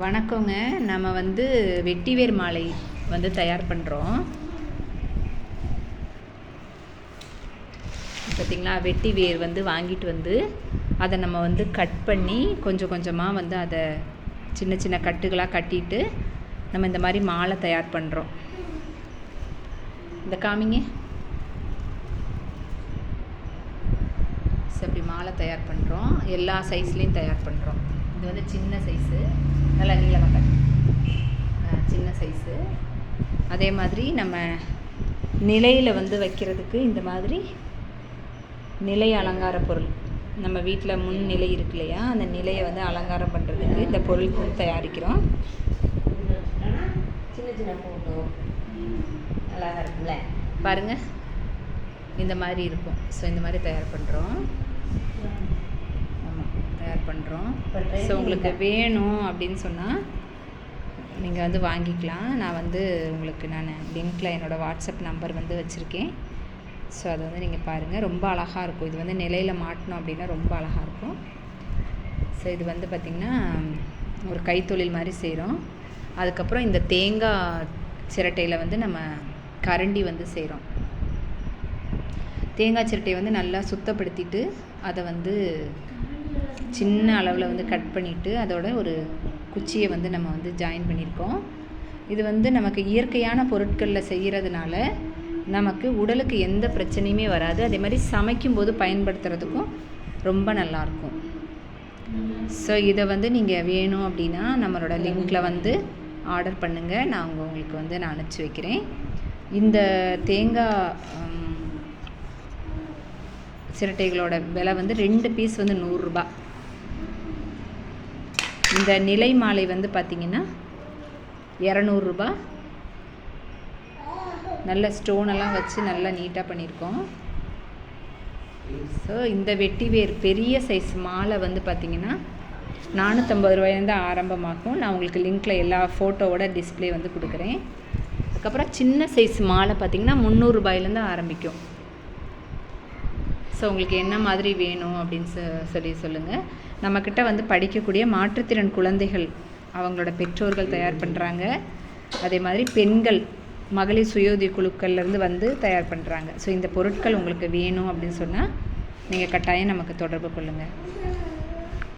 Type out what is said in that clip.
வணக்கங்க. நம்ம வந்து வெட்டிவேர் மாலை வந்து தயார் பண்ணுறோம் பார்த்திங்களா வெட்டி வேர் வந்து வாங்கிட்டு வந்து அதை நம்ம வந்து கட் பண்ணி கொஞ்சம் கொஞ்சமாக வந்து அதை சின்ன சின்ன கட்டுகளாக கட்டிட்டு நம்ம இந்த மாதிரி மாலை தயார் பண்ணுறோம் இந்த காமிங்க. ஸோ அப்படி மாலை தயார் பண்ணுறோம் எல்லா சைஸ்லேயும் தயார் பண்ணுறோம் இது வந்து சின்ன சைஸு நல்லா நீளமாக கட் சின்ன சைஸு அதே மாதிரி நம்ம நிலையில் வந்து வைக்கிறதுக்கு இந்த மாதிரி நிலை அலங்கார பொருள். நம்ம வீட்டில் முன் நிலை இருக்கு இல்லையா? அந்த நிலையை வந்து அலங்காரம் பண்ணுறதுக்கு இந்த பொருள் தயாரிக்கிறோம். சின்ன சின்ன ஃபோட்டோ நல்லா இருக்குல்ல பாருங்கள் இந்த மாதிரி இருக்கும். ஸோ இந்த மாதிரி தயார் பண்ணுறோம் ஆமாம் தயார் பண்ணுறோம் ஸோ உங்களுக்கு. வேணும் அப்படின்னு சொன்னால் நீங்கள் வந்து வாங்கிக்கலாம். நான் வந்து உங்களுக்கு நான் லிங்க்கில் என்னோடய வாட்ஸ்அப் நம்பர் வந்து வச்சுருக்கேன். ஸோ அதை வந்து நீங்கள் பாருங்கள் ரொம்ப அழகாக இருக்கும். இது வந்து நிலையில் மாட்டினோம் அப்படின்னா ரொம்ப அழகாக இருக்கும். ஸோ இது வந்து பார்த்திங்கன்னா ஒரு கைத்தொழில் மாதிரி செய்கிறோம் அதுக்கப்புறம் இந்த தேங்காய் சிரட்டையில் வந்து நம்ம கரண்டி வந்து செய்கிறோம் தேங்காய் சிரட்டையை வந்து நல்லா சுத்தப்படுத்திட்டு அதை வந்து சின்ன அளவில் வந்து கட் பண்ணிவிட்டு அதோட ஒரு குச்சியை வந்து நம்ம வந்து ஜாயின் பண்ணியிருக்கோம் இது வந்து நமக்கு இயற்கையான பொருட்களில் செய்கிறதுனால நமக்கு உடலுக்கு எந்த பிரச்சனையுமே வராது. அதே மாதிரி சமைக்கும்போது பயன்படுத்துகிறதுக்கும் ரொம்ப நல்லாயிருக்கும். ஸோ இதை வந்து நீங்கள் வேணும் அப்படின்னா நம்மளோட லிங்க்கில் வந்து ஆர்டர் பண்ணுங்கள் நான் உங்களுக்கு வந்து நான் அனுப்பிச்சி வைக்கிறேன். இந்த தேங்காய் சிரட்டைகளோட விலை வந்து ரெண்டு பீஸ் வந்து நூறுரூபா இந்த நிலை மாலை வந்து பார்த்திங்கன்னா இரநூறுபா. நல்ல ஸ்டோனெல்லாம் வச்சு நல்லா நீட்டாக பண்ணியிருக்கோம். ஸோ இந்த வெட்டி வேர் பெரிய சைஸ் மாலை வந்து பார்த்திங்கன்னா நானூற்றம்பது ரூபாயிலேருந்து ஆரம்பமாகும். நான் உங்களுக்கு லிங்க்கில் எல்லா ஃபோட்டோவோட டிஸ்ப்ளே வந்து கொடுக்குறேன். அதுக்கப்புறம் சின்ன சைஸ் மாலை பார்த்திங்கன்னா முந்நூறுரூபாயிலேருந்து ஆரம்பிக்கும். ஸோ உங்களுக்கு என்ன மாதிரி வேணும் அப்படின்னு சொ- சொல்லி சொல்லுங்கள் நம்மக்கிட்ட வந்து படிக்கக்கூடிய மாற்றுத்திறன் குழந்தைகள் அவங்களோட பெற்றோர்கள் தயார் பண்ணுறாங்க அதே மாதிரி பெண்கள் மகளிர் சுயோதவி குழுக்கள்லேருந்து வந்து தயார் பண்ணுறாங்க ஸோ இந்த பொருட்கள் உங்களுக்கு வேணும் அப்படின்னு சொன்னால் நீங்கள் கட்டாயம் நமக்கு தொடர்பு கொள்ளுங்கள்